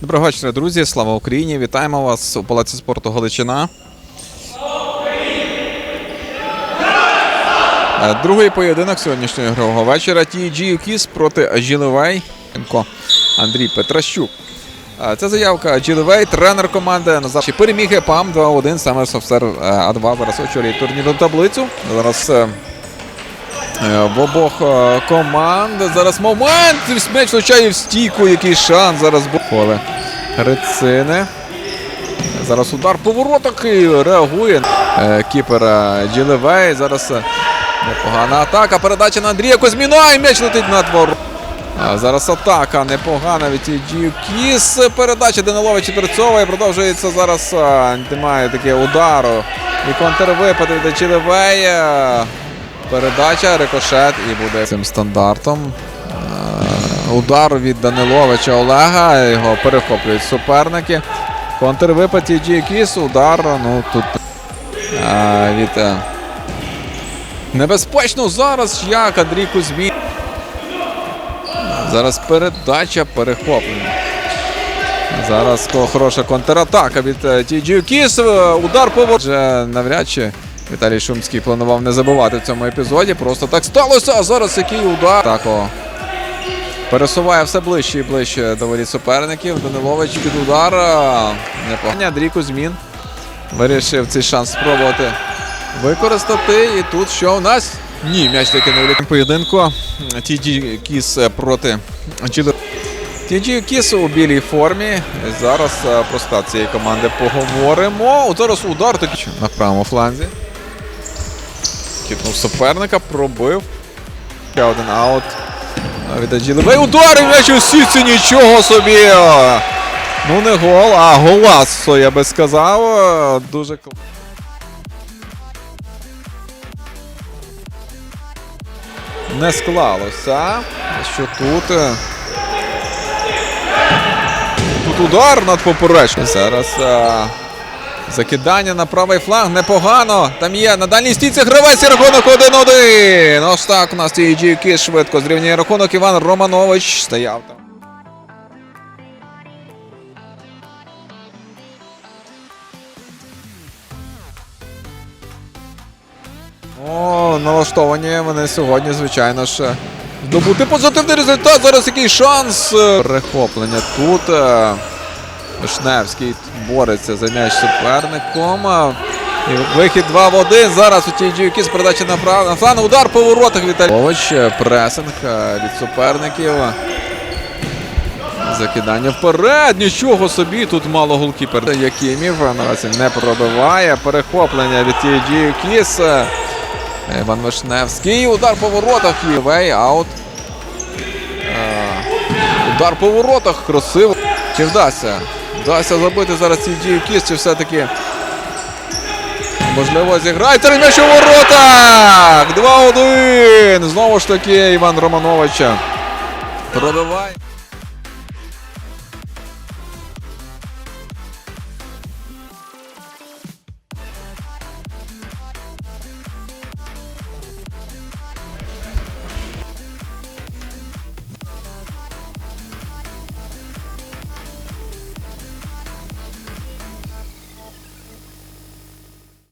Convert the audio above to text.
Доброго вечора, друзі. Слава Україні! Вітаємо вас у Палаці спорту Галичина. Е, Другий поєдинок сьогоднішнього ігрового вечора. TG Кіс проти Ажилевей. Андрій Петращук. Е, Це заявка Ажилевей, тренер команди Назар. Переміг ПАМ 2-1, саме Софтер А2 зараз очолює турнірну таблицю. Зараз е, Е, В обох е, команд. Зараз момент. М'яч влучає в стійку. Який шанс зараз. Поле Грицини. Зараз удар по і реагує. Е, Кіпер е, Джилевей. Зараз е, непогана атака. Передача на Андрія Кузьміна. І м'яч летить на. А Зараз атака непогана від TG Кіс. Передача Данилович Терцова. І продовжується зараз. е, Немає таке удару. І контрвипад від Джилевея. Передача, рикошет і буде цим стандартом. Е, Удар від Даниловича Олега. Його перехоплюють суперники. Контрвипад TG Кіс. Удар. Ну тут е, від. е, Небезпечно зараз як Андрій Кузьмін. Зараз передача перехоплення. Зараз хороша контратака від TG Кіс. Удар по Вже навряд чи Віталій Шумський планував не забувати в цьому епізоді. Просто так сталося. А зараз який удар. Так, о. Пересуває все ближче і ближче до воріт суперників. Данилович під удар. е, Андрій Кузьмін вирішив цей шанс спробувати використати. І тут що у нас? Ні, м'яч таки не влітає. Поєдинку. TG Кіс е, проти Джиле. TG Кіс у білій формі. Зараз е, про склад цієї команди поговоримо. От Зараз удар такий на правому фланзі. Кіпнув суперника, пробив. Ще один аут. Від Аджилевей. Удар і м'яч у сітці, нічого собі. Ну не гол, а голасо, я би сказав. Дуже Не склалося. Що тут? Тут удар над поперечним. Зараз е, закидання на правий фланг непогано. Там є на дальній стійці гравець і рахунок 1-1. Ось так у нас TG Кіс швидко зрівнює рахунок. Іван Романович стояв там. О, налаштовані вони сьогодні, звичайно ж. Здобути позитивний результат. Зараз який шанс. е, Перехоплення тут. Вишневський бореться за м'яч суперником. І вихід 2 в 1. Зараз у тій Кіс передача на прав- Удар по воротах Віталій. Лович, е, пресинг е, від суперників. Закидання вперед. Нічого собі. Тут мало голкіпер. Якимів наразі не пробиває. Перехоплення від TG Кіс. Е, Іван Вишневський. Удар по воротах. І вей аут. Е, Удар по воротах. Красиво. Чи вдасться? Вдасться забити зараз TG Кіс, чи все-таки. Можливо, зіграє м'яч у воротах! 2-1! Знову ж таки Іван Романовича. Пробиває.